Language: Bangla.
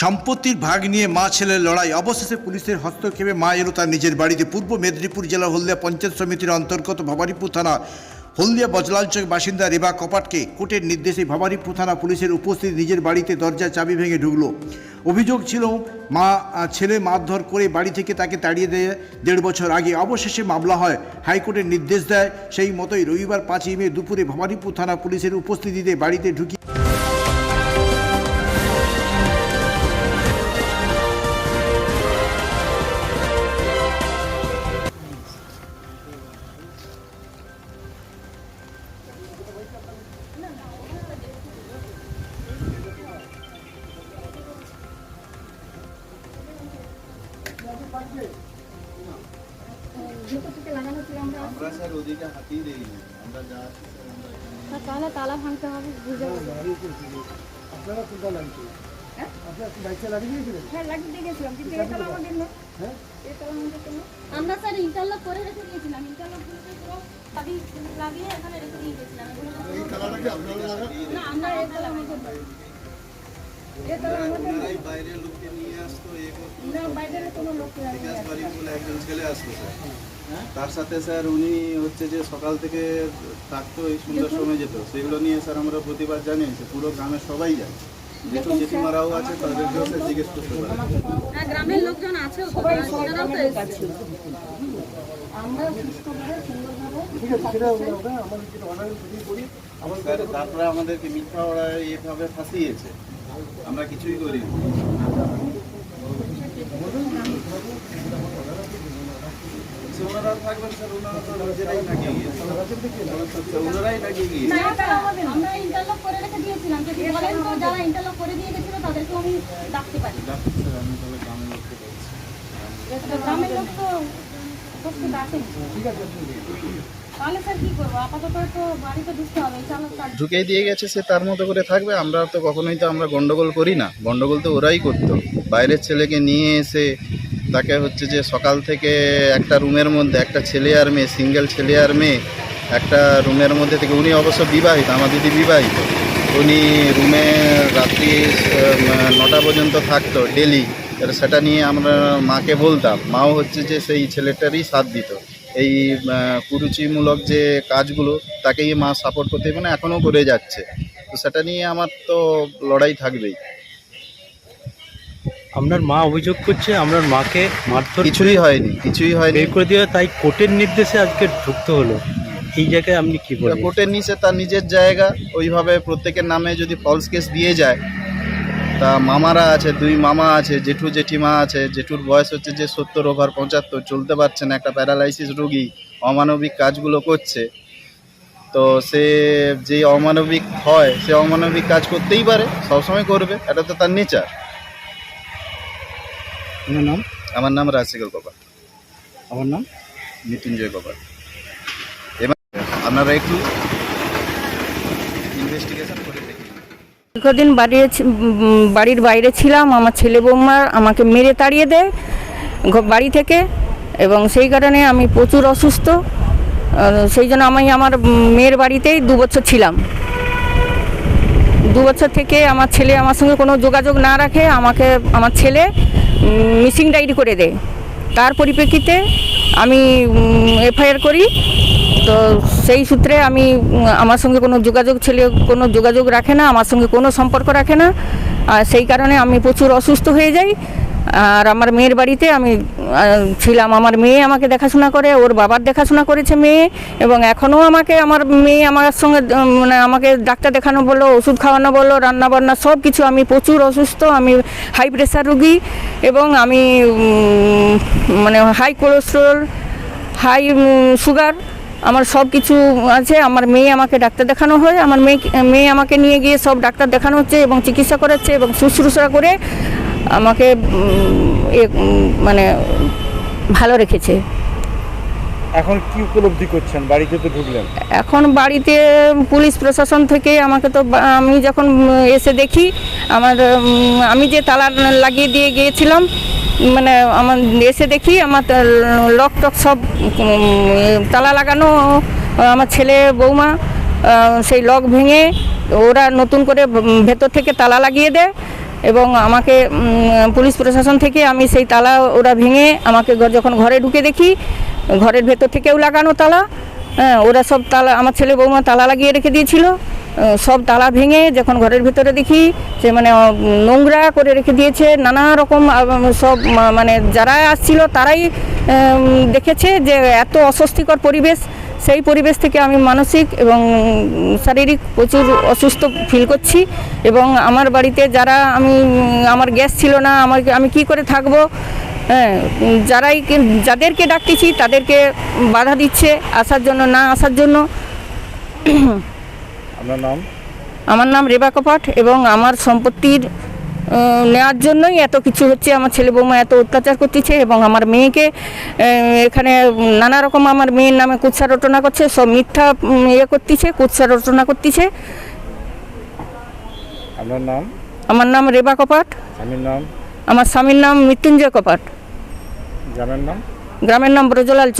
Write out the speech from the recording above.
সম্পত্তির ভাগ নিয়ে মা ছেলের লড়াই। অবশেষে পুলিশের হস্তক্ষেপে মা এলো তার নিজের বাড়িতে। পূর্ব মেদিনীপুর জেলার হলদিয়া পঞ্চায়েত সমিতির অন্তর্গত ভবানীপুর থানা হলদিয়া বজলালচক বাসিন্দা রেবা কপাটকে কোর্টের নির্দেশে ভবানীপুর থানা পুলিশের উপস্থিতি নিজের বাড়িতে দরজার চাবি ভেঙে ঢুকলো। অভিযোগ ছিল, মা, ছেলে মারধর করে বাড়ি থেকে তাকে তাড়িয়ে দেয় দেড় বছর আগে। অবশেষে মামলা হয়, হাইকোর্টের নির্দেশ দেয়। সেই মতোই রবিবার পাঁচই মে দুপুরে ভবানীপুর থানা পুলিশের উপস্থিতিতে বাড়িতে ঢুকি আমরা স্যার ওদিকে হাতিয়ে দিইনি। আমরা যা তাহলে তালা ভাঙতে হবে বুঝে আপনারা কোনটা লাগছে হ্যাঁ? হ্যাঁ আমরা স্যার ইন্টারলক করে রেখে দিয়েছিলাম ইন্টারলক পুরো চাবি লাগিয়ে এখানে রেখে দিয়ে গেছিলাম। এগুলো এই তালাটাকে আপনারা লাগান না আমরা এই তালা আমাদের বাইরের লোককে নিয়ে আসতো না বাইরের কোনো লোক নেই। বিকাশ বাড়ি বলে একজন ছেলে আসতো স্যার। তার সাথে স্যার উনি হচ্ছে যে সকাল থেকে থাকতো এই সন্ধ্যার সময় যেত। সেগুলো নিয়ে স্যার আমরা প্রতিবার জানি যে পুরো গ্রামের সবাই যায় জেঠিমারাও আছে তাদেরকেও স্যার জিজ্ঞেস করতে পারে। হ্যাঁ গ্রামের লোকজন আছে। আমরা সুস্থভাবে সুন্দরভাবে করি তারপরে আমাদেরকে মিথ্যা ওরা এভাবে ফাঁসিয়েছে। আমরা কিছুই করিনি। সে ওনারা থাকবেন স্যার ওনারা তো নিজেরাই থাকিয়ে ওনারাই থাকিয়ে গিয়েছে না, এটা আমাদের না। আমরা ইন্টারলক করে রেখে দিয়েছিলাম। যদি বলেন তো যারা ইন্টারলক করে দিয়ে গেছিল তাদেরকে আমি ডাকতে পারি। স্যার আমি তাহলে গ্রামের লোককে বলছি। গ্রামের লোক তো উপস্থিত ডাকেন ঠিক আছে তাহলে স্যার কি করব? আপাতত তো বাড়িতে ঢুকতে হবে চালক কার্ড ঢুকেই দিয়ে গেছে সে তার মতো করে থাকবে। আমরা তো কখনোই তো আমরা গন্ডগোল করি না। গন্ডগোল তো ওরাই করতো। বাইরের ছেলেকে নিয়ে এসে তাকে হচ্ছে যে সকাল থেকে একটা রুমের মধ্যে, একটা ছেলে আর মেয়ে, সিঙ্গেল ছেলে আর মেয়ে, একটা রুমের মধ্যে থেকে উনি অবশ্য বিবাহিত, আমার দিদি বিবাহিত। উনি রুমে রাত্রি নটা পর্যন্ত থাকতো ডেলি। সেটা নিয়ে আমরা মাকে বলতাম, মাও হচ্ছে যে সেই ছেলেটারই সাথ দিত। এই কুরুচিমূলক যে কাজগুলো, তাকেই মা সাপোর্ট করতে মানে এখনও করে যাচ্ছে। তো সেটা নিয়ে আমার তো লড়াই থাকবেই। আপনার মা অভিযোগ করছে আপনার মাকে মারধর কিছুই হয়নি কিছুই হয়নি। বের করে দিয়ে তাই কোর্টের নির্দেশে আজকে ঢুকতে হলো। এই জায়গায় আপনি কি বলবেন কোর্টের নিচে তার নিজের জায়গা ওইভাবে প্রত্যেকের নামে যদি ফলস কেস দিয়ে যায় তা মামারা আছে দুই মামা আছে জেঠু জেঠিমা আছে জেঠুর বয়স হচ্ছে যে সত্তর ওভার পঁচাত্তর চলতে পারছে না একটা প্যারালাইসিস রোগী অমানবিক কাজগুলো করছে। তো সে যে অমানবিক হয় সে অমানবিক কাজ করতেই পারে সবসময় করবে এটা তো তার নেচার আপনার নাম? আমার নাম রাজশেখর কপাল আমার নাম? মৃত্যুঞ্জয় কপাল এবার আপনারা একটু ইনভেস্টিগেশন করে দেখুন দীর্ঘদিন বাড়ির বাড়ির বাইরে ছিলাম আমার ছেলে বৌমা আমাকে মেরে তাড়িয়ে দেয় বাড়ি থেকে এবং সেই কারণে আমি প্রচুর অসুস্থ। সেই জন্য আমি আমার মেয়ের বাড়িতেই দু বছর ছিলাম। দু বছর থেকে আমার ছেলে আমার সঙ্গে কোনো যোগাযোগ না রাখে আমাকে আমার ছেলে মিসিং ডায়েরি করে দেয়। তার পরিপ্রেক্ষিতে আমি এফআইআর করি। তো সেই সূত্রে আমি আমার সঙ্গে কোনো যোগাযোগ ছেলে কোনো যোগাযোগ রাখে না, আমার সঙ্গে কোনো সম্পর্ক রাখে না। আর সেই কারণে আমি প্রচুর অসুস্থ হয়ে যাই। আর আমার মেয়ের বাড়িতে আমি ছিলাম। আমার মেয়ে আমাকে দেখাশোনা করে, ওর বাবার দেখাশোনা করেছে মেয়ে, এবং এখনও আমাকে, আমার মেয়ে আমার সঙ্গে মানে আমাকে ডাক্তার দেখানো বলো, ওষুধ খাওয়ানো বলো রান্না বান্না সব কিছু। আমি প্রচুর অসুস্থ, আমি হাই প্রেশার রুগী, এবং আমি মানে হাই কোলেস্ট্রল হাই সুগার আমার সব কিছু আছে। আমার মেয়ে আমাকে ডাক্তার দেখানো হয়। আমার মেয়ে মেয়ে আমাকে নিয়ে গিয়ে সব ডাক্তার দেখানো হচ্ছে এবং চিকিৎসা করাচ্ছে এবং শুশ্রূষা করে আমাকে মানে ভালো রেখেছে। এখন কি উপলব্ধি করছেন? বাড়িতে তো ঢুকলেন। এখন বাড়িতে পুলিশ প্রশাসন থেকে আমাকে তো আমি যখন এসে দেখি আমার আমি যে তালা লাগিয়ে দিয়ে গিয়েছিলাম মানে আমার এসে দেখি আমার লক টক সব তালা লাগানো আমার ছেলে বৌমা সেই লক ভেঙে ওরা নতুন করে ভেতর থেকে তালা লাগিয়ে দেয়। এবং আমাকে পুলিশ প্রশাসন থেকে আমি সেই তালা ওরা ভেঙে আমাকে যখন ঘরে ঢুকে দেখি, ঘরের ভেতর থেকেও লাগানো তালা হ্যাঁ ওরা সব তালা, আমার ছেলে বৌমা তালা লাগিয়ে রেখে দিয়েছিল সব তালা ভেঙে যখন ঘরের ভেতরে দেখি সে মানে নোংরা করে রেখে দিয়েছে, নানা রকম সব মানে যারা আসছিল তারাই দেখেছে যে এত অস্বস্তিকর পরিবেশ সেই পরিবেশ থেকে আমি মানসিক এবং শারীরিক প্রচুর অসুস্থ ফিল করছি এবং আমার বাড়িতে যারা আমি আমার গ্যাস ছিল না আমার আমি কি করে থাকব? হ্যাঁ যারাই যাদেরকে ডাকতেছি তাদেরকে বাধা দিচ্ছে আসার জন্য না আসার জন্য। আপনার নাম? আমার নাম রেবা কপাট এবং আমার সম্পত্তির নেওয়ার জন্যই এত কিছু হচ্ছে আমার ছেলে বৌমা এত অত্যাচার করতেছে এবং আমার মেয়েকে এখানে নানা রকম আমার মেয়ের নামে কুৎসা রটনা করছে সব মিথ্যা ইয়ে করতেছে কুৎসা রটনা করতেছে। আপনার নাম? আমার নাম রেবা কপাট। স্বামীর নাম? আমার স্বামীর নাম মৃত্যুঞ্জয় কপাট। গ্রামের নাম? গ্রামের নাম ব্রজলাল